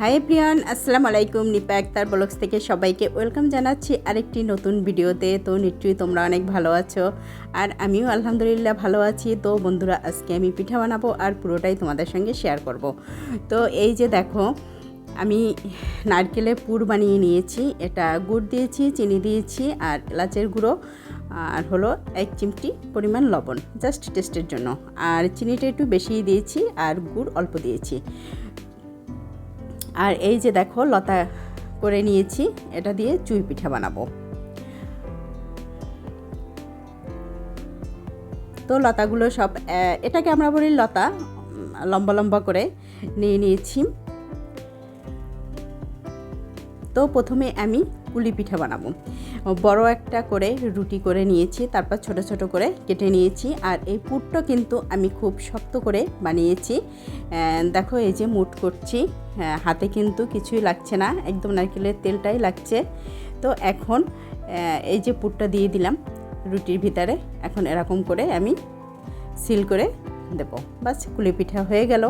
High Priyan আসসালামু আলাইকুম। Nipa Akter blogs থেকে সবাইকে ওয়েলকাম জানাচ্ছি আরেকটি নতুন ভিডিওতে। তো নিশ্চয়ই তোমরা অনেক ভালো আছো। আর আমিও আলহামদুলিল্লাহ ভালো আছি। তো বন্ধুরা, আজকে আমি পিঠা বানাবো আর পুরোটাই তোমাদের সঙ্গে শেয়ার করব। তো এই যে দেখো, আমি নারকেলের পুর বানিয়ে নিয়েছি। এটা গুড় দিয়েছি, চিনি দিয়েছি আর এলাচের গুঁড়ো আর হলো এক চিমটি পরিমাণ লবণ জাস্ট টেস্টের জন্য। আর চিনিটা একটু বেশিই দিয়েছি আর গুড় অল্প দিয়েছি। আর এই যে দেখো, লতা করে নিয়েছি, এটা দিয়ে চুই পিঠা বানাবো। তো লতাগুলো সব এটাকে আমরা বলি লতা, লম্বা লম্বা করে নিয়ে নিয়েছি। তো প্রথমে আমি কুলি পিঠা বানাবো। বড় একটা করে রুটি করে নিয়েছি তারপর ছোট ছোট করে কেটে নিয়েছি আর এই পুরটা কিন্তু আমি খুব শক্ত করে বানিয়েছি। দেখো এই যে মুট করছি হ্যাঁ, হাতে কিন্তু কিছুই লাগছে না একদম নারকেলের তেলটাই লাগছে। তো এখন এই যে পুরটা দিয়ে দিলাম রুটির ভিতরে এখন এরকম করে আমি সিল করে দেব। বাস কুলি পিঠা হয়ে গেল।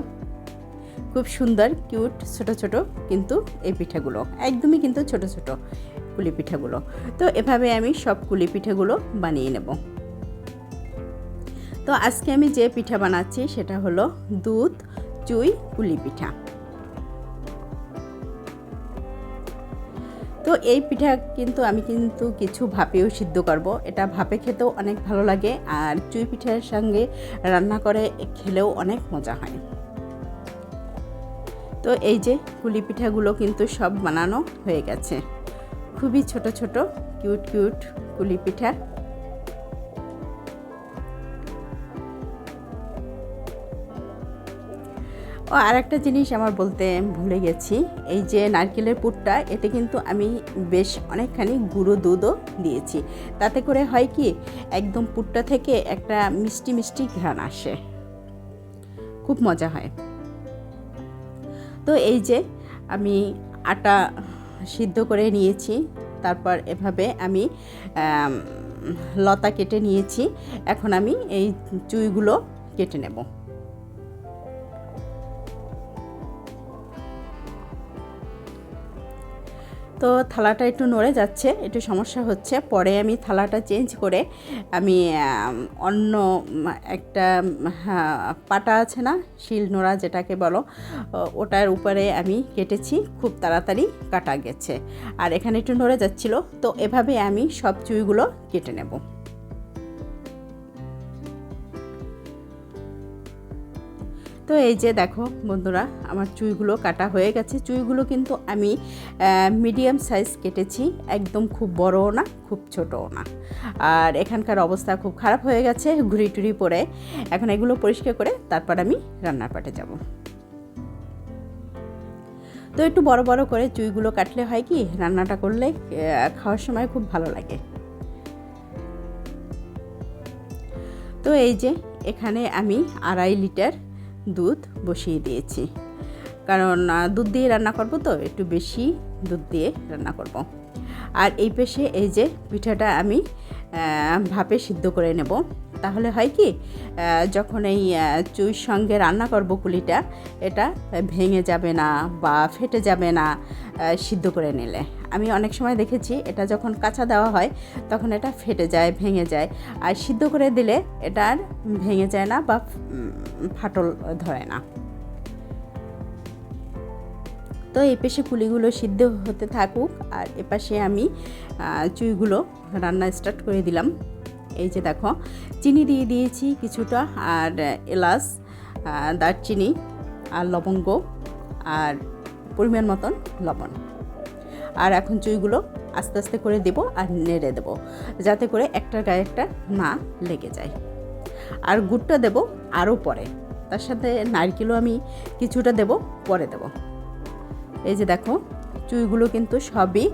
খুব সুন্দর, কিউট, ছোট ছোট কিন্তু এই পিঠাগুলো। একদমই কিন্তু ছোট ছোট কুলি পিঠাগুলো। তো এভাবে আমি সব কুলি পিঠাগুলো বানিয়ে নেব। তো আজকে আমি যে পিঠা বানাচ্ছি সেটা হলো দুধ চুই কুলি পিঠা। তো এই পিঠা কিন্তু আমি কিন্তু কিছু ভাপেও সিদ্ধ করব। এটা ভাপে খেতেও অনেক ভালো লাগে আর চুই পিঠার সঙ্গে রান্না করে খেলেও অনেক মজা হয়। তো এই যে কুলি পিঠাগুলো কিন্তু সব বানানো হয়ে গেছে। খুবই ছোট ছোট, কিউট কিউট কুলি পিঠা। ও আর একটা জিনিস আমার বলতে ভুলে গেছি, এই যে নারকেলের পুরটা এতে কিন্তু আমি বেশ অনেকখানি গুঁড়ো দুধও দিয়েছি। তাতে করে হয় কি, একদম পুরটা থেকে একটা মিষ্টি মিষ্টি ঘ্রাণ আসে। খুব মজা হয়। তো এই যে আমি আটা সিদ্ধ করে নিয়েছি, তারপর এভাবে আমি লতা কেটে নিয়েছি। এখন আমি এই চুইগুলো কেটে নেব। তো থালাটা একটু নড়ে যাচ্ছে, একটু সমস্যা হচ্ছে। পরে আমি থালাটা চেঞ্জ করে আমি অন্য একটা পাটা আছে না, শিল নোড়া যেটাকে বলো ওটার উপরে আমি কেটেছি, খুব তাড়াতাড়ি কাটা গেছে। আর এখানে একটু নড়ে যাচ্ছিল, তো এভাবে আমি সব চুইগুলো কেটে নেব। তো এই যে দেখো বন্ধুরা, আমার চুইগুলো কাটা হয়ে গেছে। চুইগুলো কিন্তু আমি মিডিয়াম সাইজ কেটেছি, একদম খুব বড়ও না, খুব ছোটও না। আর এখানকার অবস্থা খুব খারাপ হয়ে গেছে ঘুরি টুরি পরে। এখন এগুলো পরিষ্কার করে তারপর আমি রান্নার পাটে যাব। তো একটু বড় বড় করে চুইগুলো কাটলে হয় কি, রান্নাটা করলে খাওয়ার সময় খুব ভালো লাগে। তো এই যে এখানে আমি আড়াই লিটার দুধ বসিয়ে দিয়েছি। কারণ দুধ দিয়ে রান্না করব তো, একটু বেশি দুধ দিয়ে রান্না করব। আর এই পেশে এই যে পিঠাটা আমি ভাপে সিদ্ধ করে নেব। তাহলে হয় কি যখন এই চুইর সঙ্গে রান্না করব কুলিটা, এটা ভেঙে যাবে না বা ফেটে যাবে না সিদ্ধ করে নিলে। আমি অনেক সময় দেখেছি, এটা যখন কাঁচা দেওয়া হয়, তখন এটা ফেটে যায়, ভেঙে যায়। আর সিদ্ধ করে দিলে এটা আর ভেঙে যায় না বা ফাটল ধরে না। তো এই পেশে পুলিগুলো সিদ্ধ হতে থাকুক আর এপাশে আমি চুইগুলো রান্না স্টার্ট করে দিলাম। এই যে দেখো, চিনি দিয়ে দিয়েছি কিছুটা আর এলাচ দারচিনি আর লবঙ্গ আর পরিমাণ মতন লবণ। আর এখন চুইগুলো আস্তে আস্তে করে দেব আর নেড়ে দেব যাতে করে একটার গায়ে একটা না লেগে যায়। আর গুড়টা দেব আরও পরে, তার সাথে নারকেলও আমি কিছুটা দেব, পরে দেব। এই যে দেখো, চুইগুলো কিন্তু সবই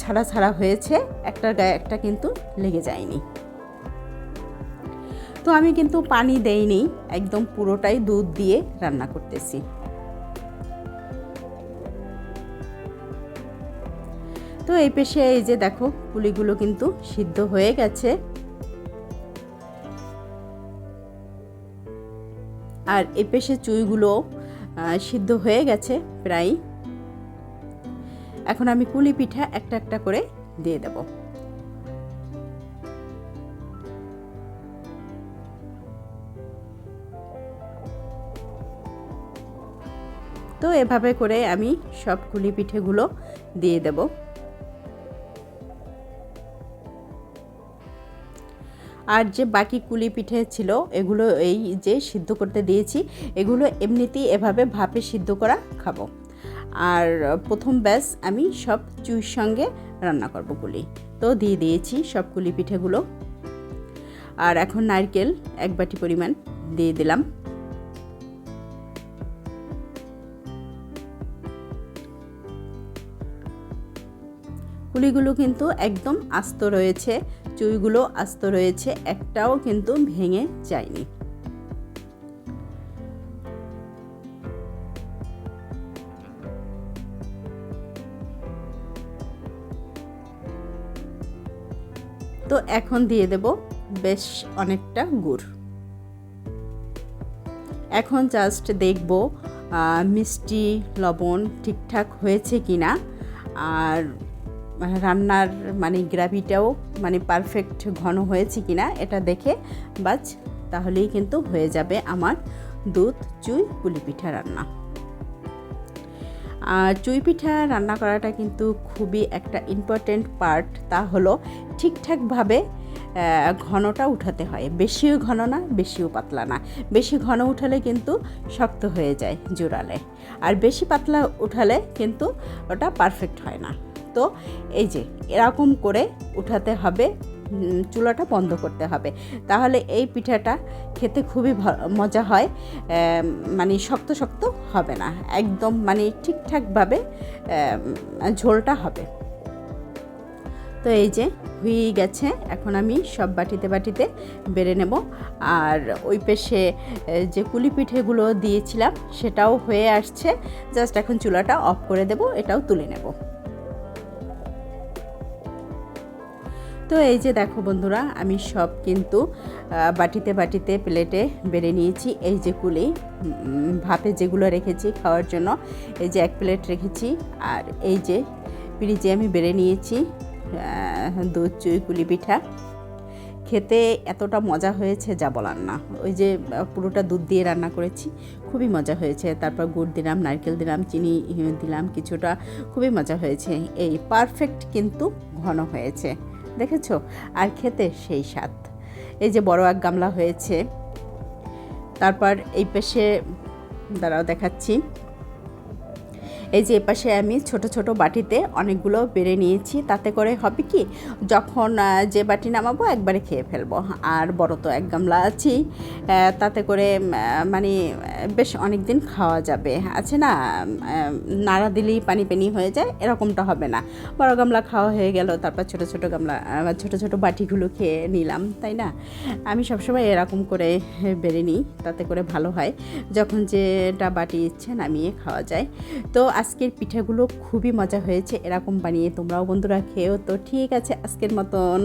ছাড়া ছাড়া হয়েছে একটার গায়ে একটা কিন্তু লেগে যায়নি। তো আমি কিন্তু পানি দেইনি, একদম পুরোটাই দুধ দিয়ে রান্না করতেছি। তো এই পেশে এই যে দেখো, পুলিগুলো কিন্তু সিদ্ধ হয়ে গেছে। আর এ পেশে চুইগুলো সিদ্ধ হয়ে গেছে প্রায় এখন আমি কুলি পিঠা একটা একটা করে দিয়ে দেব। তো এভাবে করে আমি সব কুলি পিঠেগুলো দিয়ে দেব। আর যে বাকি কুলি পিঠে ছিল, এগুলো এই যে সিদ্ধ করতে দিয়েছি, এগুলো এমনিতেই এভাবে ভাপে সিদ্ধ করা খাব। আর প্রথম ব্যাস আমি সব চুইর সঙ্গে রান্না করব কুলি তো দিয়ে দিয়েছি সব কুলি পিঠেগুলো। আর এখন নারকেল এক বাটি পরিমাণ দিয়ে দিলাম। কুলিগুলো কিন্তু একদম আস্ত রয়েছে, চুইগুলো আস্ত রয়েছে, একটাও কিন্তু ভেঙে যায়নি। তো এখন দিয়ে দেব বেশ অনেকটা গুড়। এখন জাস্ট দেখব মিষ্টি, লবণ ঠিকঠাক হয়েছে কি না আর রান্নার মানে গ্রাভিটাও মানে পারফেক্ট ঘন হয়েছে কি না এটা দেখে বাস তাহলেই কিন্তু হয়ে যাবে আমার দুধ চুই পুলি পিঠা রান্না। চুই পিঠা রান্না করাটা কিন্তু খুবই একটা ইম্পর্টেন্ট পার্ট তা হলো ঠিকঠাকভাবে ঘনটা উঠাতে হয়। বেশিও ঘন না, বেশিও পাতলা না। বেশি ঘন উঠালে কিন্তু শক্ত হয়ে যায় জোড়ালে। আর বেশি পাতলা উঠালে কিন্তু ওটা পারফেক্ট হয় না। তো এই যে, এরকম করে উঠাতে হবে চুলাটা বন্ধ করতে হবে। তাহলে এই পিঠাটা খেতে খুবই মজা হয়। মানে শক্ত শক্ত হবে না। একদম মানে ঠিকঠাকভাবে ঝোলটা হবে। তো এই যে হয়ে গেছে। এখন আমি সব বাটিতে বাটিতে বেড়ে নেব। আর ওই পেশে যে কুলি পিঠেগুলো দিয়েছিলাম, সেটাও হয়ে আসছে। জাস্ট এখন চুলাটা অফ করে দেব। এটাও তুলে নেব। তো এই যে দেখো বন্ধুরা, আমি সব কিন্তু বাটিতে বাটিতে প্লেটে বেড়ে নিয়েছি। এই যে কুলি ভাপে যেগুলো রেখেছি খাওয়ার জন্য, এই যে এক প্লেট রেখেছি। আর এই যে ফ্রিজে আমি বেড়ে নিয়েছি দুধ, চুই, কুলি পিঠা। খেতে এতটা মজা হয়েছে যা বলার না। ওই যে পুরোটা দুধ দিয়ে রান্না করেছি, খুবই মজা হয়েছে। তারপর গুড় দিলাম, নারকেল দিলাম, চিনি দিলাম, কিছুটা, খুবই মজা হয়েছে। এই পারফেক্ট কিন্তু ঘন হয়েছে। দেখেছ? আর খেতে সেই স্বাদ। এই যে বড় এক গামলা হয়েছে। তারপর এই পাশে, দাঁড়াও দেখাচ্ছি। এই যে এপাশে আমি ছোট ছোট বাটিতে অনেকগুলো বেড়ে নিয়েছি, তাতে করে হবে কি, যখন যে বাটি নামাবো একবারে খেয়ে ফেলব। আর বড় তো এক গামলা আছেই তাতে করে মানে বেশ অনেক দিন খাওয়া যাবে। আছে না নাড়া দিলেই পানি পানি হয়ে যায়, এরকমটা হবে না। বড় গামলা খাওয়া হয়ে গেল, তারপর ছোট ছোট গামলা ছোট ছোট বাটিগুলো খেয়ে নিলাম, তাই না? আমি সবসময় এরকম করে বেড়ে নিই, তাতে করে ভালো হয়। যখন যেটা বাটি ইচ্ছে নামিয়ে খাওয়া যায়। তো আজকের পিঠাগুলো খুবই মজা হয়েছে, এরকম বানিয়ে তোমরাও বন্ধুরা খেয়েও তো ঠিক আছে আজকের মতন।